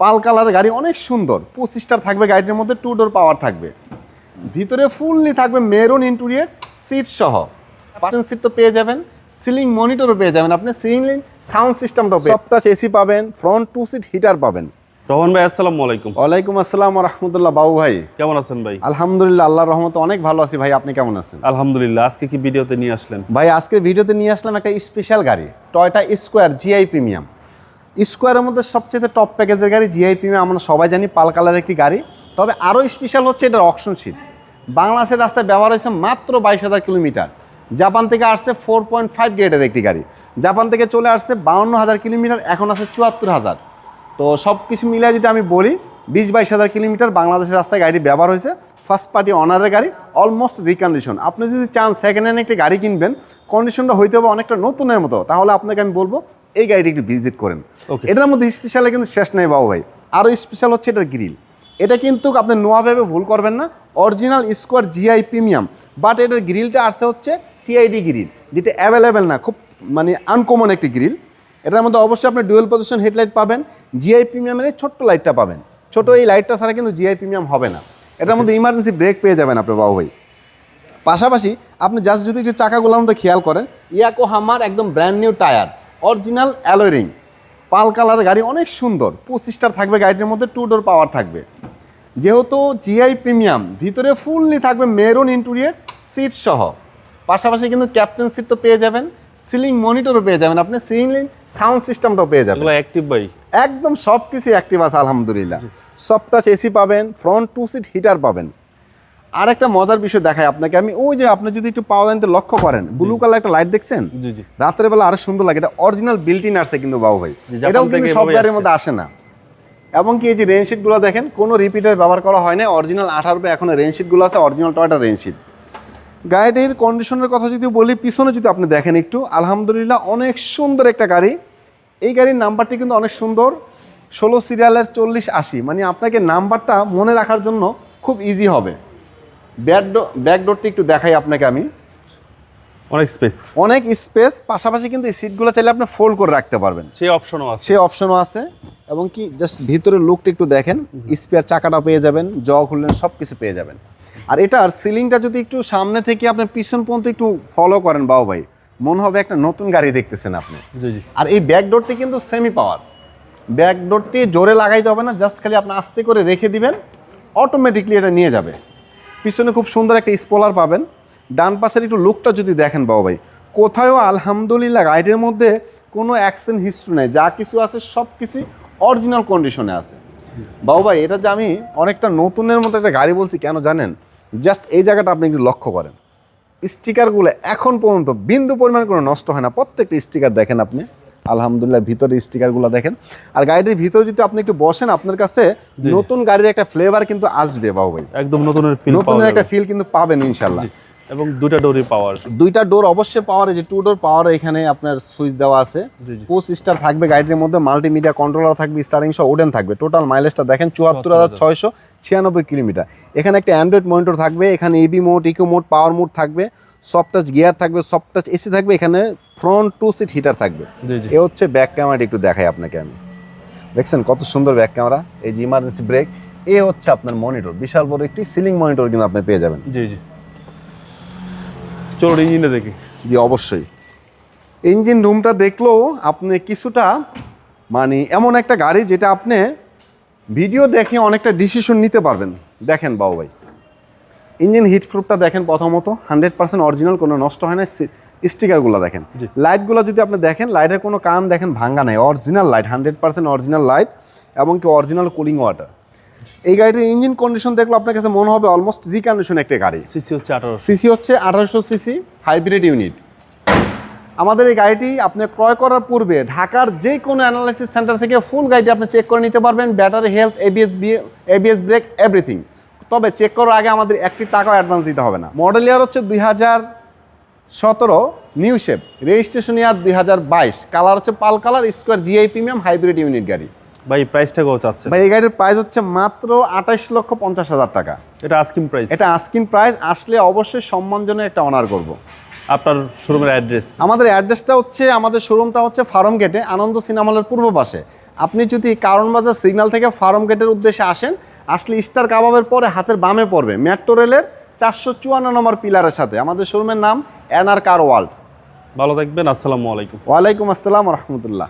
পাল কালারের গাড়ি অনেক সুন্দর। পঁচিশটার থাকবে গাড়িটির মধ্যে টু ডোর পাওয়ার থাকবে। ভিতরে ফুললি থাকবে মেরুন ইন্টুরিয়ার সিট সহ। বাটন সিট তো পেয়ে যাবেন সিলিং মনিটরও পেয়ে যাবেন আপনি সিলিং সাউন্ড সিস্টেমটাও সব টাচ এসি পাবেন ফ্রন্ট টু সিট হিটার পাবেন। রহমান ভাই আসসালামু আলাইকুম। ওয়ালাইকুম আসসালাম রহমতুল্লাহ। বাবু ভাই। কেমন আছেন ভাই? আলহামদুলিল্লাহ আল্লাহর রহমতে অনেক ভালো আছি ভাই। আপনি কেমন আছেন? আলহামদুলিল্লাহ আজকে কি ভিডিওতে নিয়ে আসলেন? ভাই আজকে ভিডিওতে নিয়ে আসলাম একটা স্পেশাল গাড়ি টয়টা স্কোয়ার জিআই প্রিমিয়াম স্কোয়ারের মধ্যে সবচেয়ে টপ প্যাকেজের গাড়ি জিআই প্রিমিয়াম আমরা সবাই জানি, পাল কালারের একটি গাড়ি। তবে আরও স্পেশাল হচ্ছে এটার অকশন শিট বাংলাদেশের রাস্তায় ব্যবহার হয়েছে মাত্র বাইশ হাজার কিলোমিটার। জাপান থেকে আসছে ফোর পয়েন্ট ফাইভ গ্রেডের একটি গাড়ি। জাপান থেকে চলে আসছে বাউন্ন হাজার কিলোমিটার, এখন আছে চুয়াত্তর হাজার। তো সব কিছু মিলিয়ে যদি আমি বলি, বিশ বাইশ হাজার কিলোমিটার বাংলাদেশের রাস্তায় গাড়ি ব্যবহার হয়েছে। ফার্স্ট পার্টি অনারের গাড়ি অলমোস্ট রিকন্ডিশন আপনি যদি চান সেকেন্ড হ্যান্ড একটি গাড়ি কিনবেন কন্ডিশনটা হইতে হবে অনেকটা নতুনের মতো। তাহলে আপনাকে আমি বলব এই গাড়িটি একটু ভিজিট করেন. এটার মধ্যে স্পেশালে কিন্তু শেষ নেই বাবু ভাই। আরও স্পেশাল হচ্ছে এটার গ্রিল এটা কিন্তু আপনি নোয়া ভেবে ভুল করবেন না। Original square GI premium but এটার গ্রিলটা আসছে হচ্ছে টিআইডি গ্রিল যেটা অ্যাভেলেবেল না খুব মানে আনকমন একটি গ্রিল এটার মধ্যে অবশ্যই আপনি ডুয়েল পজিশন হেডলাইট পাবেন। জিআই প্রিমিয়ামের এই ছোট্ট লাইটটা পাবেন। ছোট এই লাইটটা ছাড়া কিন্তু জিআই প্রিমিয়াম হবে না। এটার মধ্যে ইমার্জেন্সি ব্রেক পেয়ে যাবেন আপনার বাবু ভাই। পাশাপাশি আপনি জাস্ট যদি একটু চাকাগুলোর মধ্যে খেয়াল করেন ইয়াকো হামার একদম ব্র্যান্ড নিউ টায়ার অরিজিনাল অ্যালোরিং পাল কালারের গাড়ি অনেক সুন্দর। পঁচিশটার থাকবে গাড়িটির মধ্যে টু ডোর পাওয়ার থাকবে। যেহেতু জিআই প্রিমিয়াম ভিতরে ফুললি থাকবে মেরুন ইন্টেরিয়র সিট সহ। পাশাপাশি কিন্তু ক্যাপ্টেন সিট তো পেয়ে যাবেন সিলিং মনিটরও পেয়ে যাবেন আপনি সিলিং সাউন্ড সিস্টেমটাও পেয়ে যাবেন। অ্যাক্টিভ ভাই। একদম সব কিছু অ্যাক্টিভ আছে আলহামদুলিল্লাহ। সব টাচ এসি পাবেন ফ্রন্ট টু সিট হিটার পাবেন। আর একটা মজার বিষয় দেখায় আপনাকে। আমি ওই যে আপনি যদি একটু পাওয়ার লাইনতে লক্ষ্য করেন ব্লু কালার একটা লাইট দেখছেন? জি জি। রাতের বেলা আরও সুন্দর লাগে। এটা অরিজিনাল বিল্টিন আসছে কিন্তু বাবু ভাই। এটাও কিন্তু সব গাড়ির মধ্যে আসে না। এবং কি এই যে রেনশিটগুলো দেখেন কোনো রিপিটার ব্যবহার করা হয় না অরিজিনাল আঠারো এখন রেনশিটগুলো আছে। অরিজিনাল টয়টা রেনশিট গাড়িটির কন্ডিশনের কথা যদি বলি পিছনে যদি আপনি দেখেন একটু আলহামদুলিল্লাহ অনেক সুন্দর একটা গাড়ি। এই গাড়ির নাম্বারটি কিন্তু অনেক সুন্দর। ষোলো সিরিয়ালের চল্লিশ আশি। মানে আপনাকে নাম্বারটা মনে রাখার জন্য খুব ইজি হবে। ব্যাক ডো একটু দেখাই আপনাকে আমি। অনেক স্পেস অনেক স্পেস পাশাপাশি কিন্তু এই সিটগুলো চাইলে আপনি ফোল্ড করে রাখতে পারবেন। সেই অপশনও আছে। সে অপশনও আছে। এবং কি জাস্ট ভিতরের লুকটা একটু দেখেন স্পেয়ার চাকাটা পেয়ে যাবেন জ খুললেন সব কিছু পেয়ে যাবেন। আর এটার সিলিংটা যদি একটু সামনে থেকে আপনি পিছন পর্যন্ত একটু ফলো করেন বাউ ভাই মনে হবে একটা নতুন গাড়ি দেখতেছেন আপনি। আর এই ব্যাকডোরটি কিন্তু সেমি পাওয়ার ব্যাকডোরটি জোরে লাগাইতে হবে না জাস্ট খালি আপনি আস্তে করে রেখে দিবেন অটোমেটিকলি এটা নিয়ে যাবে। পিছনে খুব সুন্দর একটা স্পলার পাবেন। ডান পাশের একটু লুকটা যদি দেখেন বাবু ভাই কোথাও আলহামদুলিল্লাহ গাড়িটির মধ্যে কোনো অ্যাকশন হিস্ট্রি নেই, যা কিছু আছে সব কিছুই অরিজিনাল কন্ডিশনে আছে। বাবু ভাই, এটা যে আমি অনেকটা নতুনের মতো একটা গাড়ি বলছি, কেন জানেন? জাস্ট এই জায়গাটা আপনি একটু লক্ষ্য করেন। স্টিকারগুলো এখন পর্যন্ত বিন্দু পরিমাণ কোনো নষ্ট হয় না, প্রত্যেকটা স্টিকার দেখেন আপনি। আলহামদুলিল্লাহ ভিতরে স্টিকারগুলো দেখেন। আর গাড়িটির ভিতরে যদি আপনি একটু বসেন আপনার কাছে নতুন গাড়ির একটা ফ্লেভার কিন্তু আসবে বাবু ভাই একদম নতুনের ফিল নতুন একটা ফিল কিন্তু পাবেন ইনশাল্লাহ। এবং দুইটা ডোরই পাওয়ার। দুইটা ডোর অবশ্যই পাওয়ার যে টু ডোর পাওয়ার এখানে আপনার সুইচ দেওয়া আছে। পোস্ট স্টার থাকবে গাড়িটির মধ্যে মাল্টিমিডিয়া কন্ট্রোলার থাকবে স্টারিং সহ ওডেন থাকবে। টোটাল মাইলেজটা দেখেন চুয়াত্তর হাজার ছয়শো ছিয়ানব্বই কিলোমিটার। এখানে একটা অ্যান্ড্রয়েড মনিটর থাকবে এখানে AB mode eco mode power mode থাকবে সফট টাচ গিয়ার থাকবে সফট টাচ এসি থাকবে এখানে ফ্রন্ট টু সিট হিটার থাকবে। এ হচ্ছে ব্যাক ক্যামেরাটা একটু দেখাই আপনাকে আমি। দেখছেন কত সুন্দর ব্যাক ক্যামেরা এই যে ইমার্জেন্সি ব্রেক এ হচ্ছে আপনার মনিটর বিশাল বড় একটি সিলিং মনিটর কিন্তু আপনি পেয়ে যাবেন। জি জি। চলো ইঞ্জিনে দেখি। জি অবশ্যই। ইঞ্জিন রুমটা দেখলেও আপনি কিছুটা মানে এমন একটা গাড়ি যেটা আপনি ভিডিও দেখে অনেকটা ডিসিশন নিতে পারবেন। দেখেন বাবু ভাই। ইঞ্জিন হিট প্রুফটা দেখেন প্রথমত। হান্ড্রেড পার্সেন্ট অরিজিনাল কোনো নষ্ট হয় না। স্টিকারগুলো দেখেন। লাইটগুলো যদি আপনি দেখেন লাইটের কোনো কাম দেখেন ভাঙ্গা নাই। Original light hundred percent original light এবং কি অরিজিনাল কুলিং ওয়াটার এই গাড়িটির ইঞ্জিন কন্ডিশন দেখলে আপনার কাছে মনে হবে অলমোস্ট রিকন্ডিশন একটা গাড়ি। সিসি হচ্ছে আঠারো সিসি হচ্ছে আঠারোশো সিসি হাইব্রিড ইউনিট আমাদের এই গাড়িটি আপনি ক্রয় করার পূর্বে ঢাকার যে কোনো অ্যানালাইসিস সেন্টার থেকে ফুল গাড়িটি আপনি চেক করে নিতে পারবেন battery health ABS ABS brake everything তবে চেক করার আগে আমাদের একটি টাকাও অ্যাডভান্স দিতে হবে না। মডেল ইয়ার হচ্ছে দুই হাজার সতেরো নিউ শেপ রেজিস্ট্রেশন ইয়ার দুই হাজার বাইশ। কালার হচ্ছে pearl colour square GI premium hybrid unit গাড়ি। ভাই প্রাইসটা কত চাচ্ছে। ভাই এই গাড়ির প্রাইস হচ্ছে মাত্র আঠাশ লক্ষ পঞ্চাশ হাজার টাকা। এটা আস্কিং প্রাইস এটা আস্কিন প্রাইস আসলে অবশ্যই সম্মানজনক একটা অনার করব। আপনার শোরুমের অ্যাড্রেস আমাদের অ্যাড্রেসটা হচ্ছে আমাদের শোরুমটা হচ্ছে ফার্ম গেটে আনন্দ সিনেমা হলের পূর্ব পাশে। আপনি যদি কারণ বাজার সিগন্যাল থেকে ফার্ম গেটের উদ্দেশ্যে আসেন আসলে স্টার কাবাবের পরে হাতের বামে পড়বে মেট্রো রেলের চারশো চুয়ান্ন নম্বর পিলারের সাথে। আমাদের শোরুমের নাম এনআর কার ওয়ার্ল্ড ভালো থাকবেন আসসালামু আলাইকুম। ওয়ালাইকুম আসসালাম রহমতুল্লাহ।